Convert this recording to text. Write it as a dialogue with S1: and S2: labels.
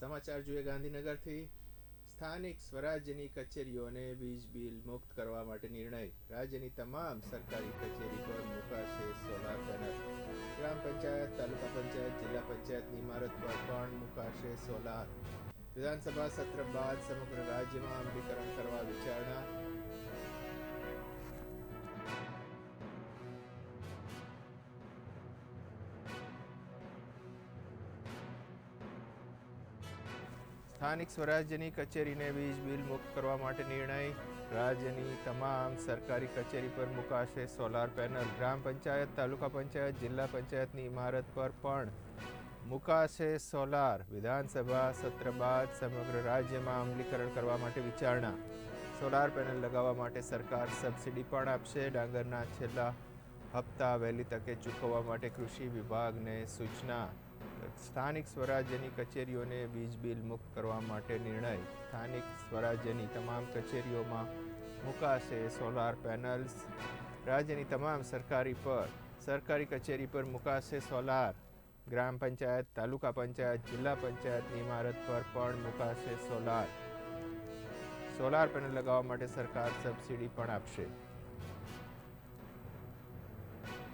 S1: સમાચાર જોઈએ ગાંધીનગરથી. સ્થાનિક સ્વરાજ્યની કચેરીઓને વીજ બિલ મુક્ત કરવા માટે નિર્ણય. રાજ્યની તમામ સરકારી કચેરી પર મુકાશે સોલાર પેનલ ગ્રામ પંચાયત, તાલુકા પંચાયત, જિલ્લા પંચાયતની ઇમારત પર પણ મુકાશે સોલાર વિધાનસભા સત્ર બાદ સમગ્ર રાજ્યમાં અમલીકરણ સ્થાનિક સ્વરાજ્યની કચેરીને વીજ બિલ મુક્ત કરવા માટે નિર્ણય. રાજ્યની તમામ સરકારી કચેરી પર મુકાશે સોલાર પેનલ. ગ્રામ પંચાયત, તાલુકા પંચાયત, જિલ્લા પંચાયતની ઇમારત પર પણ મુકાશે સોલાર. વિધાનસભા સત્ર બાદ સમગ્ર રાજ્યમાં અમલીકરણ કરવા માટે વિચારણા. સોલાર પેનલ લગાવવા માટે સરકાર સબસિડી પણ આપશે. ડાંગરના છેલ્લા હપ્તા વહેલી તકે ચૂકવવા માટે કૃષિ વિભાગને સૂચના. સ્થાનિક સ્વરાજ્યની કચેરીઓને વીજ બિલ મુક્ત કરવા માટે નિર્ણય. સ્થાનિક સ્વરાજ્યની તમામ કચેરીઓમાં મુકાશે સોલાર પેનલ્સ. રાજ્યની તમામ સરકારી પર, સરકારી કચેરી પર મુકાશે સોલાર. ગ્રામ પંચાયત, તાલુકા પંચાયત, જિલ્લા પંચાયતની ઇમારત પર પણ મુકાશે સોલાર. સોલાર પેનલ લગાવવા માટે સરકાર સબસિડી પણ આપશે.